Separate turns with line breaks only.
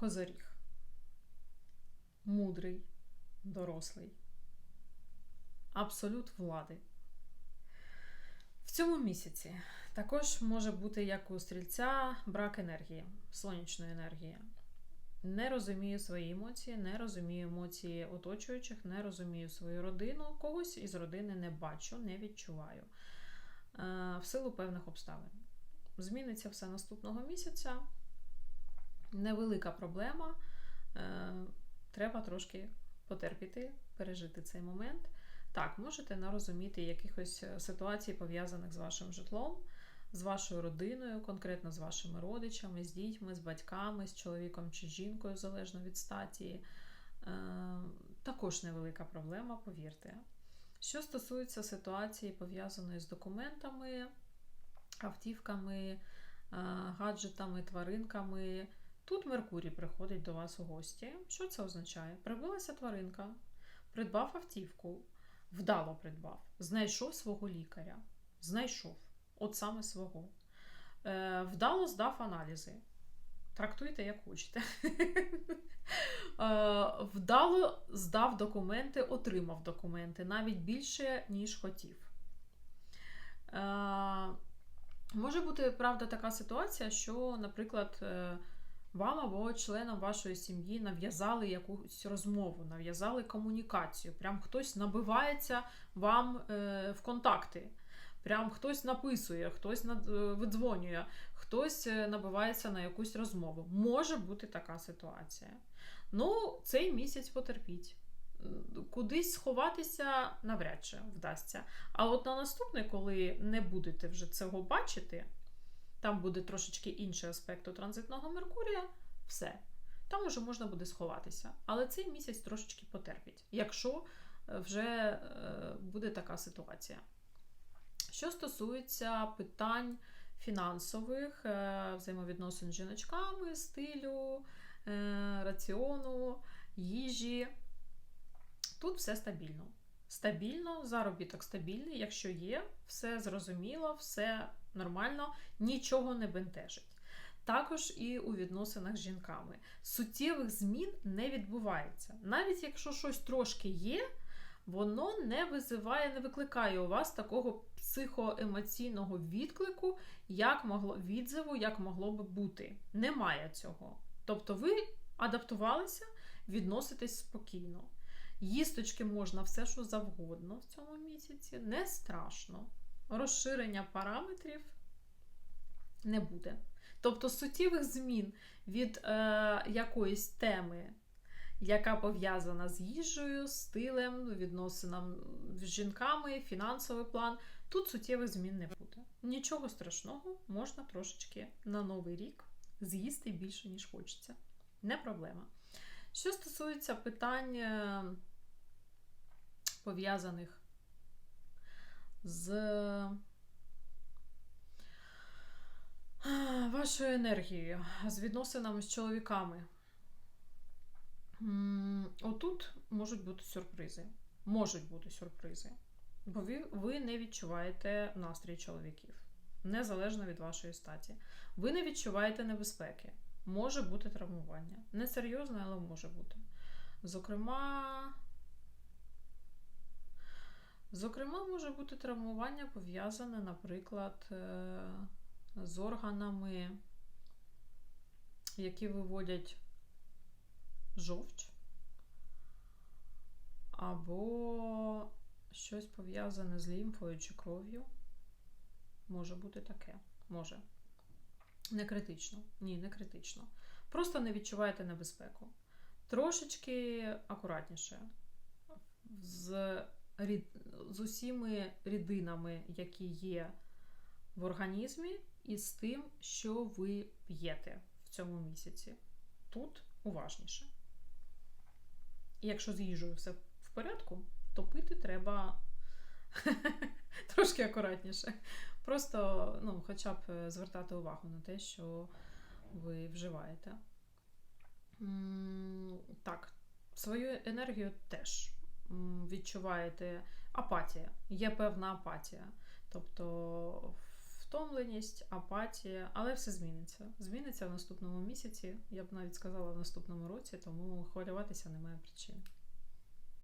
Козоріг. Мудрий, дорослий. Абсолют влади. В цьому місяці також може бути, як у стрільця, брак енергії, сонячної енергії. Не розумію свої емоції, не розумію емоції оточуючих, не розумію свою родину, когось із родини не бачу, не відчуваю. Е, В силу певних обставин. Зміниться все наступного місяця. Невелика проблема. Е, Треба трошки потерпіти, пережити цей момент. Так, можете не розуміти якихось е, ситуацій, пов'язаних з вашим житлом, з вашою родиною, конкретно з вашими родичами, з дітьми, з батьками, з чоловіком чи жінкою, залежно від статі. Е, Також невелика проблема, повірте. Що стосується ситуації, пов'язаної з документами, автівками, гаджетами, тваринками, тут Меркурій приходить до вас у гості. Що це означає? Прибилася тваринка, придбав автівку, вдало придбав, знайшов свого лікаря. Знайшов, от саме свого. Е, Вдало здав аналізи. Трактуйте, як хочете. Е, Вдало здав документи, отримав документи навіть більше, ніж хотів. Е, Може бути, правда, така ситуація, що, наприклад, вам або членам вашої сім'ї нав'язали якусь розмову, нав'язали комунікацію. Прям хтось набивається вам е, в контакти. Прям хтось написує, хтось е, видзвонює, хтось е, набивається на якусь розмову. Може бути така ситуація. Ну, цей місяць потерпіть. Кудись сховатися навряд чи вдасться. А от на наступний, коли не будете вже цього бачити, там буде трошечки інший аспект у транзитного Меркурія, все. Там уже можна буде сховатися. Але цей місяць трошечки потерпіть, якщо е, вже е, буде така ситуація. Що стосується питань фінансових, е, взаємовідносин з жіночками, стилю, раціону, їжі, тут все стабільно. Стабільно, заробіток стабільний, якщо є, все зрозуміло, все нормально, нічого не бентежить. Також і у відносинах з жінками. Суттєвих змін не відбувається. Навіть якщо щось трошки є, воно не визиває, не викликає у вас такого психоемоційного відклику, як могло відзиву, як могло би бути. Немає цього. Тобто ви адаптувалися, відноситесь спокійно. Їсточки можна все, що завгодно в цьому місяці, не страшно. Розширення параметрів не буде. Тобто суттєвих змін від е, якоїсь теми, яка пов'язана з їжею, стилем, відносинам з жінками, фінансовий план, тут суттєвих змін не буде. Нічого страшного, можна трошечки на новий рік з'їсти більше, ніж хочеться. Не проблема. Що стосується питань, е, пов'язаних з е, вашою енергією, з відносинами з чоловіками. Отут можуть бути сюрпризи. Можуть бути сюрпризи. Бо ви, ви не відчуваєте настрій чоловіків, незалежно від вашої статі. Ви не відчуваєте небезпеки. Може бути травмування. Не серйозне, але може бути. Зокрема, зокрема, може бути травмування пов'язане, наприклад, е, з органами, які виводять жовч, або щось пов'язане з лімфою чи кров'ю. Може бути таке. Може. Не критично. Ні, не критично. Просто не відчуваєте небезпеку. Трошечки акуратніше. З. з усіми рідинами, які є в організмі, і з тим, що ви п'єте в цьому місяці. Тут уважніше. І якщо з їжею все в порядку, то пити треба трошки акуратніше. Просто, ну, хоча б е, звертати увагу на те, що ви вживаєте. Так, свою енергію теж відчуваєте апатія. Є певна апатія. Тобто втомленість, апатія, але все зміниться. Зміниться в наступному місяці, я б навіть сказала в наступному році, тому хвилюватися немає причин.